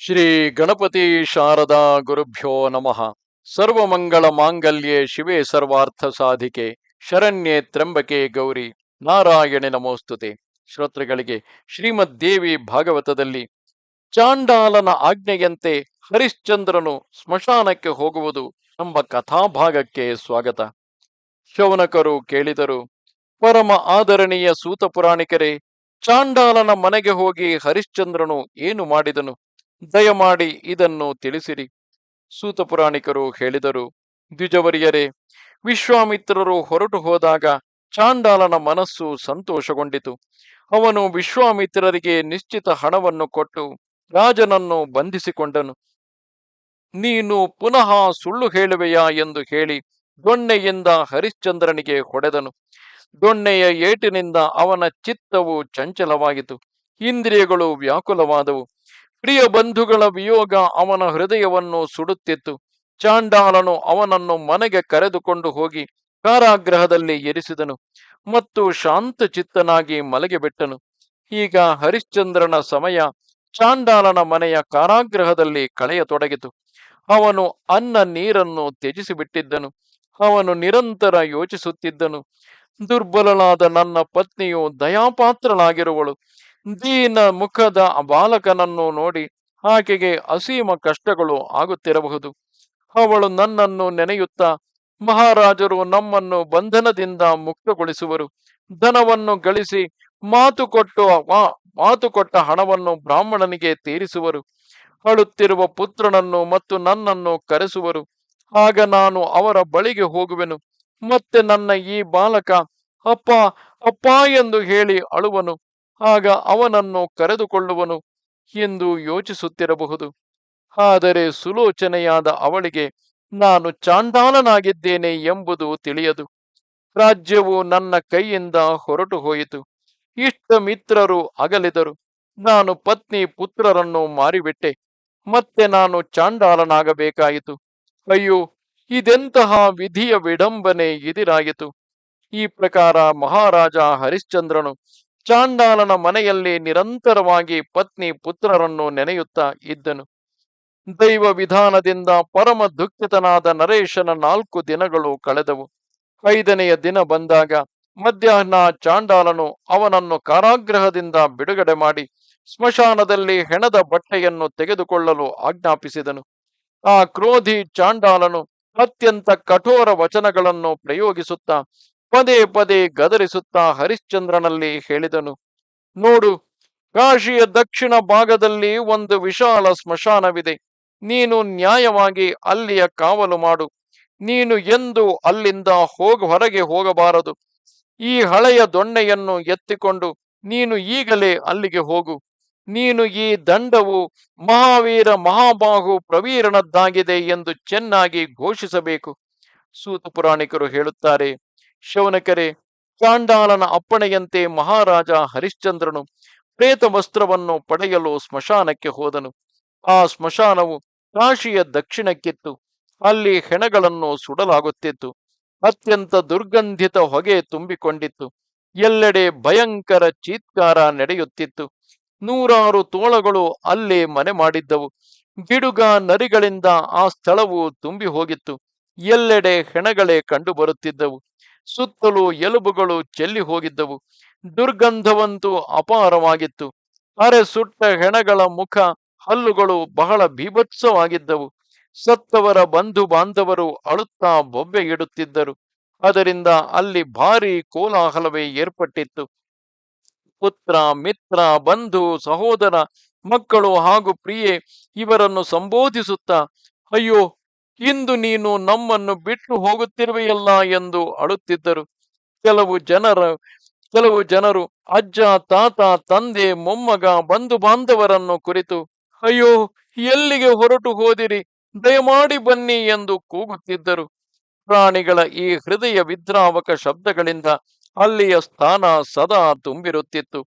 ಶ್ರೀ ಗಣಪತಿ ಶಾರದಾ ಗುರುಭ್ಯೋ ನಮಃ. ಸರ್ವಮಂಗಳ ಮಾಂಗಲ್ಯೆ ಶಿವೆ ಸರ್ವಾರ್ಥ ಸಾಧಿಕೆ, ಶರಣ್ಯೆ ತ್ರಂಬಕೆ ಗೌರಿ. ನಾರಾಯಣೆ ನಮೋಸ್ತುತೆ. ಶ್ರೋತೃಗಳಿಗೆ ಶ್ರೀಮದ್ ದೇವಿ ಭಾಗವತದಲ್ಲಿ ಚಾಂಡಾಲನ ಆಜ್ಞೆಯಂತೆ ಹರಿಶ್ಚಂದ್ರನು ಸ್ಮಶಾನಕ್ಕೆ ಹೋಗುವುದು ಎಂಬ ಕಥಾಭಾಗಕ್ಕೆ ಸ್ವಾಗತ. ಶೌನಕರು ಕೇಳಿದರು, ಪರಮ ಆದರಣೀಯ ಸೂತ ಪುರಾಣಿಕರೇ ಚಾಂಡಾಲನ ಮನೆಗೆ ಹೋಗಿ ಹರಿಶ್ಚಂದ್ರನು ಏನು ಮಾಡಿದನು? ದಯಮಾಡಿ ಇದನ್ನು ತಿಳಿಸಿರಿ. ಸೂತ ಪುರಾಣಿಕರು ಹೇಳಿದರು, ದ್ವಿಜವರಿಯರೇ, ವಿಶ್ವಾಮಿತ್ರರು ಹೊರಟು ಹೋದಾಗ ಚಾಂಡಾಲನ ಮನಸ್ಸು ಸಂತೋಷಗೊಂಡಿತು. ಅವನು ವಿಶ್ವಾಮಿತ್ರರಿಗೆ ನಿಶ್ಚಿತ ಹಣವನ್ನು ಕೊಟ್ಟು ರಾಜನನ್ನು ಬಂಧಿಸಿಕೊಂಡನು. ನೀನು ಪುನಃ ಸುಳ್ಳು ಹೇಳುವೆಯಾ ಎಂದು ಹೇಳಿ ದೊಣ್ಣೆಯಿಂದ ಹರಿಶ್ಚಂದ್ರನಿಗೆ ಹೊಡೆದನು. ದೊಣ್ಣೆಯ ಏಟಿನಿಂದ ಅವನ ಚಿತ್ತವು ಚಂಚಲವಾಯಿತು ಇಂದ್ರಿಯಗಳು ವ್ಯಾಕುಲವಾದವು. ಪ್ರಿಯ ಬಂಧುಗಳ ವಿಯೋಗ ಅವನ ಹೃದಯವನ್ನು ಸುಡುತ್ತಿತ್ತು. ಚಾಂಡಾಲನು ಅವನನ್ನು ಮನೆಗೆ ಕರೆದುಕೊಂಡು ಹೋಗಿ ಕಾರಾಗೃಹದಲ್ಲಿ ಇರಿಸಿದನು ಮತ್ತು ಶಾಂತ ಚಿತ್ತನಾಗಿ ಮಲಗಿಬಿಟ್ಟನು ಈಗ ಹರಿಶ್ಚಂದ್ರನ ಸಮಯ ಚಾಂಡಾಲನ ಮನೆಯ ಕಾರಾಗೃಹದಲ್ಲಿ ಕಳೆಯತೊಡಗಿತು. ಅವನು ಅನ್ನ ನೀರನ್ನು ತ್ಯಜಿಸಿಬಿಟ್ಟಿದ್ದನು. ಅವನು ನಿರಂತರ ಯೋಚಿಸುತ್ತಿದ್ದನು. ದುರ್ಬಲಳಾದ ನನ್ನ ಪತ್ನಿಯು ದಯಾಪಾತ್ರಳಾಗಿರುವಳು. ದೀನ ಮುಖದ ಬಾಲಕನನ್ನು ನೋಡಿ ಆಕೆಗೆ ಅಸೀಮ ಕಷ್ಟಗಳು ಆಗುತ್ತಿರಬಹುದು. ಅವಳು ನನ್ನನ್ನು ನೆನೆಯುತ್ತಾ, ಮಹಾರಾಜರು ನಮ್ಮನ್ನು ಬಂಧನದಿಂದ ಮುಕ್ತಗೊಳಿಸುವರು. ಧನವನ್ನು ಗಳಿಸಿ ಮಾತು ಕೊಟ್ಟು ಮಾತು ಕೊಟ್ಟ ಹಣವನ್ನು ಬ್ರಾಹ್ಮಣನಿಗೆ ತೀರಿಸುವರು. ಅಳುತ್ತಿರುವ ಪುತ್ರನನ್ನು ಮತ್ತು ನನ್ನನ್ನು ಕರೆಸುವರು. ಆಗ ನಾನು ಅವರ ಬಳಿಗೆ ಹೋಗುವೆನು. ಮತ್ತೆ ನನ್ನ ಈ ಬಾಲಕ, ಅಪ್ಪ ಅಪ್ಪ ಎಂದು ಹೇಳಿ ಅಳುವನು. ಆಗ ಅವನನ್ನು ಕರೆದುಕೊಳ್ಳುವನು ಎಂದು ಯೋಚಿಸುತ್ತಿರಬಹುದು. ಆದರೆ ಸುಲೋಚನೆಯಾದ ಅವಳಿಗೆ, ನಾನು ಚಾಂಡಾಲನಾಗಿದ್ದೇನೆ ಎಂಬುದು ತಿಳಿಯದು. ರಾಜ್ಯವು ನನ್ನ ಕೈಯಿಂದ ಹೊರಟು ಹೋಯಿತು ಇಷ್ಟ ಮಿತ್ರರು ಅಗಲಿದರು. ನಾನು ಪತ್ನಿ ಪುತ್ರರನ್ನು ಮಾರಿಬಿಟ್ಟೆ. ಮತ್ತೆ ನಾನು ಚಾಂಡಾಲನಾಗಬೇಕಾಯಿತು. ಅಯ್ಯೋ, ಇದೆಂತಹ ವಿಧಿಯ ವಿಡಂಬನೆ ಇದಿರಾಯಿತು ಈ ಪ್ರಕಾರ ಮಹಾರಾಜ ಹರಿಶ್ಚಂದ್ರನು ಚಾಂಡಾಲನ ಮನೆಯಲ್ಲಿ ನಿರಂತರವಾಗಿ ಪತ್ನಿ ಪುತ್ರರನ್ನು ನೆನೆಯುತ್ತಾ ಇದ್ದನು. ದೈವ ವಿಧಾನದಿಂದ ಪರಮ ದುಃಖಿತನಾದ ನರೇಶನ ನಾಲ್ಕು ದಿನಗಳು ಕಳೆದವು. ಐದನೆಯ ದಿನ ಬಂದಾಗ ಮಧ್ಯಾಹ್ನ ಚಾಂಡಾಲನು ಅವನನ್ನು ಕಾರಾಗೃಹದಿಂದ ಬಿಡುಗಡೆ ಮಾಡಿ ಸ್ಮಶಾನದಲ್ಲಿ ಹೆಣದ ಬಟ್ಟೆಯನ್ನು ತೆಗೆದುಕೊಳ್ಳಲು ಆಜ್ಞಾಪಿಸಿದನು. ಆ ಕ್ರೋಧಿ ಚಾಂಡಾಲನು ಅತ್ಯಂತ ಕಠೋರ ವಚನಗಳನ್ನು ಪ್ರಯೋಗಿಸುತ್ತಾ ಪದೇ ಪದೇ ಗದರಿಸುತ್ತಾ ಹರಿಶ್ಚಂದ್ರನಲ್ಲಿ ಹೇಳಿದನು, ನೋಡು, ಕಾಶಿಯ ದಕ್ಷಿಣ ಭಾಗದಲ್ಲಿ ಒಂದು ವಿಶಾಲ ಸ್ಮಶಾನವಿದೆ. ನೀನು ನ್ಯಾಯವಾಗಿ ಅಲ್ಲಿಯ ಕಾವಲು ಮಾಡು. ನೀನು ಎಂದು ಅಲ್ಲಿಂದ ಹೋಗ, ಹೊರಗೆ ಹೋಗಬಾರದು. ಈ ಹಳೆಯ ದೊಣ್ಣೆಯನ್ನು ಎತ್ತಿಕೊಂಡು ನೀನು ಈಗಲೇ ಅಲ್ಲಿಗೆ ಹೋಗು. ನೀನು ಈ ದಂಡವು ಮಹಾವೀರ ಮಹಾಬಾಹು ಪ್ರವೀರನದ್ದಾಗಿದೆ ಎಂದು ಚೆನ್ನಾಗಿ ಘೋಷಿಸಬೇಕು. ಸೂತ ಪುರಾಣಿಕರು ಹೇಳುತ್ತಾರೆ ಶೌನಕರೇ ಚಾಂಡಾಲನ ಅಪ್ಪಣೆಯಂತೆ ಮಹಾರಾಜ ಹರಿಶ್ಚಂದ್ರನು ಪ್ರೇತ ವಸ್ತ್ರವನ್ನು ಪಡೆಯಲು ಸ್ಮಶಾನಕ್ಕೆ ಹೋದನು. ಆ ಸ್ಮಶಾನವು ಕಾಶಿಯ ದಕ್ಷಿಣಕ್ಕಿತ್ತು. ಅಲ್ಲಿ ಹೆಣಗಳನ್ನು ಸುಡಲಾಗುತ್ತಿತ್ತು. ಅತ್ಯಂತ ದುರ್ಗಂಧಿತ ಹೊಗೆ ತುಂಬಿಕೊಂಡಿತ್ತು. ಎಲ್ಲೆಡೆ ಭಯಂಕರ ಚೀತ್ಕಾರ ನಡೆಯುತ್ತಿತ್ತು. ನೂರಾರು ತೋಳಗಳು ಅಲ್ಲೇ ಮನೆ ಮಾಡಿದ್ದವು. ಗಿಡುಗ ನರಿಗಳಿಂದ ಆ ಸ್ಥಳವು ತುಂಬಿ ಹೋಗಿತ್ತು ಎಲ್ಲೆಡೆ ಹೆಣಗಳೇ ಕಂಡು ಬರುತ್ತಿದ್ದವು ಸುತ್ತಲೂ ಎಲುಬುಗಳು ಚೆಲ್ಲಿ ಹೋಗಿದ್ದವು. ದುರ್ಗಂಧವಂತೂ ಅಪಾರವಾಗಿತ್ತು. ಅರೆ ಸುಟ್ಟ ಹೆಣಗಳ ಮುಖ, ಹಲ್ಲುಗಳು ಬಹಳ ಬೀಭತ್ಸವಾಗಿದ್ದವು ಸತ್ತವರ ಬಂಧು ಬಾಂಧವರು ಅಳುತ್ತಾ ಬೊಬ್ಬೆ ಇಡುತ್ತಿದ್ದರು. ಅದರಿಂದ ಅಲ್ಲಿ ಭಾರಿ ಕೋಲಾಹಲವೇ ಏರ್ಪಟ್ಟಿತ್ತು. ಪುತ್ರ, ಮಿತ್ರ, ಬಂಧು, ಸಹೋದರ, ಮಕ್ಕಳು ಹಾಗೂ ಪ್ರಿಯೆ ಇವರನ್ನು ಸಂಬೋಧಿಸುತ್ತಾ, ಅಯ್ಯೋ ಇಂದು ನೀನು ನಮ್ಮನ್ನು ಬಿಟ್ಟು ಹೋಗುತ್ತಿರುವೆಯಲ್ಲ ಎಂದು ಅಳುತ್ತಿದ್ದರು. ಕೆಲವು ಜನರ, ಕೆಲವು ಜನರು ಅಜ್ಜ, ತಾತ, ತಂದೆ, ಮೊಮ್ಮಗ, ಬಂಧು ಬಾಂಧವರನ್ನು ಕುರಿತು, ಅಯ್ಯೋ, ಎಲ್ಲಿಗೆ ಹೊರಟು ಹೋದಿರಿ? ದಯಮಾಡಿ ಬನ್ನಿ ಎಂದು ಕೂಗುತ್ತಿದ್ದರು. ಪ್ರಾಣಿಗಳ ಈ ಹೃದಯ ವಿದ್ರಾವಕ ಶಬ್ದಗಳಿಂದ ಅಲ್ಲಿಯ ಸ್ಥಾನ ಸದಾ ತುಂಬಿರುತ್ತಿತ್ತು.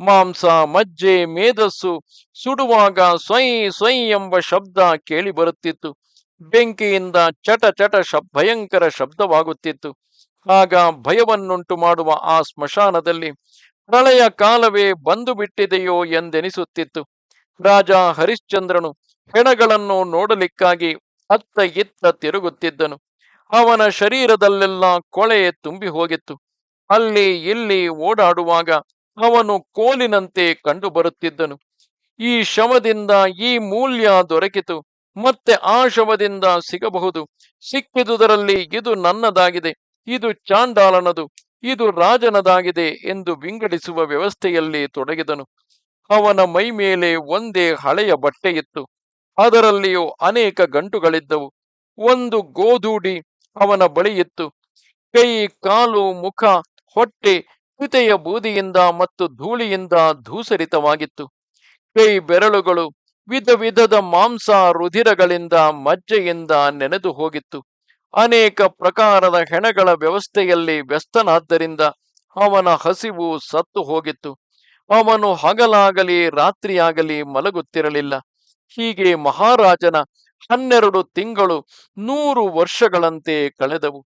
ಮಾಂಸ, ಮಜ್ಜೆ, ಮೇಧಸ್ಸು ಸುಡುವಾಗ ಸ್ವೈ ಸ್ವೈ ಎಂಬ ಶಬ್ದ ಕೇಳಿ ಬರುತ್ತಿತ್ತು ಬೆಂಕಿಯಿಂದ ಚಟ ಚಟ ಶಬ್, ಭಯಂಕರ ಶಬ್ದವಾಗುತ್ತಿತ್ತು. ಆಗ ಭಯವನ್ನುಂಟು ಮಾಡುವ ಆ ಸ್ಮಶಾನದಲ್ಲಿ ಪ್ರಳಯ ಕಾಲವೇ ಬಂದು ಬಿಟ್ಟಿದೆಯೋ ಎಂದೆನಿಸುತ್ತಿತ್ತು. ರಾಜ ಹರಿಶ್ಚಂದ್ರನು ಹೆಣಗಳನ್ನು ನೋಡಲಿಕ್ಕಾಗಿ ಅತ್ತ ಇತ್ತ ತಿರುಗುತ್ತಿದ್ದನು. ಅವನ ಶರೀರದಲ್ಲೆಲ್ಲ ಕೊಳೆ ತುಂಬಿ ಹೋಗಿತ್ತು. ಅಲ್ಲಿ ಇಲ್ಲಿ ಓಡಾಡುವಾಗ ಅವನು ಕೋಲಿನಂತೆ ಕಂಡುಬರುತ್ತಿದ್ದನು. ಈ ಶವದಿಂದ ಈ ಮೂಲ್ಯ ದೊರಕಿತು. ಮತ್ತೆ ಆ ಶವದಿಂದ ಸಿಗಬಹುದು. ಸಿಕ್ಕಿದುದರಲ್ಲಿ ಇದು ನನ್ನದಾಗಿದೆ, ಇದು ಚಾಂಡಾಲನದು, ಇದು ರಾಜನದಾಗಿದೆ ಎಂದು ವಿಂಗಡಿಸುವ ವ್ಯವಸ್ಥೆಯಲ್ಲಿ ತೊಡಗಿದನು. ಅವನ ಮೈ ಮೇಲೆ ಒಂದೇ ಹಳೆಯ ಬಟ್ಟೆಯಿತ್ತು. ಅದರಲ್ಲಿಯೂ ಅನೇಕ ಗಂಟುಗಳಿದ್ದವು. ಒಂದು ಗೋಧೂಡಿ ಅವನ ಬಳಿಯಿತ್ತು. ಕೈ, ಕಾಲು, ಮುಖ, ಹೊಟ್ಟೆ ಪಿತೆಯ ಬೂದಿಯಿಂದ ಮತ್ತು ಧೂಳಿಯಿಂದ ಧೂಸರಿತವಾಗಿತ್ತು. ಕೈ ಬೆರಳುಗಳು ವಿಧ ವಿಧದ ಮಾಂಸ ರುಧಿರಗಳಿಂದ ಮಜ್ಜೆಯಿಂದ ನೆನೆದು ಹೋಗಿತ್ತು. ಅನೇಕ ಪ್ರಕಾರದ ಹೆಣಗಳ ವ್ಯವಸ್ಥೆಯಲ್ಲಿ ವ್ಯಸ್ತನಾದ್ದರಿಂದ ಅವನ ಹಸಿವು ಸತ್ತು ಹೋಗಿತ್ತು. ಅವನು ಹಗಲಾಗಲಿ ರಾತ್ರಿಯಾಗಲಿ ಮಲಗುತ್ತಿರಲಿಲ್ಲ. ಹೀಗೆ ಮಹಾರಾಜನ ಹನ್ನೆರಡು ತಿಂಗಳು ನೂರು ವರ್ಷಗಳಂತೆ ಕಳೆದವು.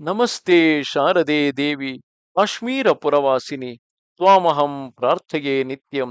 ನಮಸ್ತೆ ಶಾರದೆ ದೇವಿ ಕಾಶ್ಮೀರ ಪುರವಾಸಿನಿ, ತ್ವಾಮಹಂ ಪ್ರಾರ್ಥೆಯೇ ನಿತ್ಯಂ.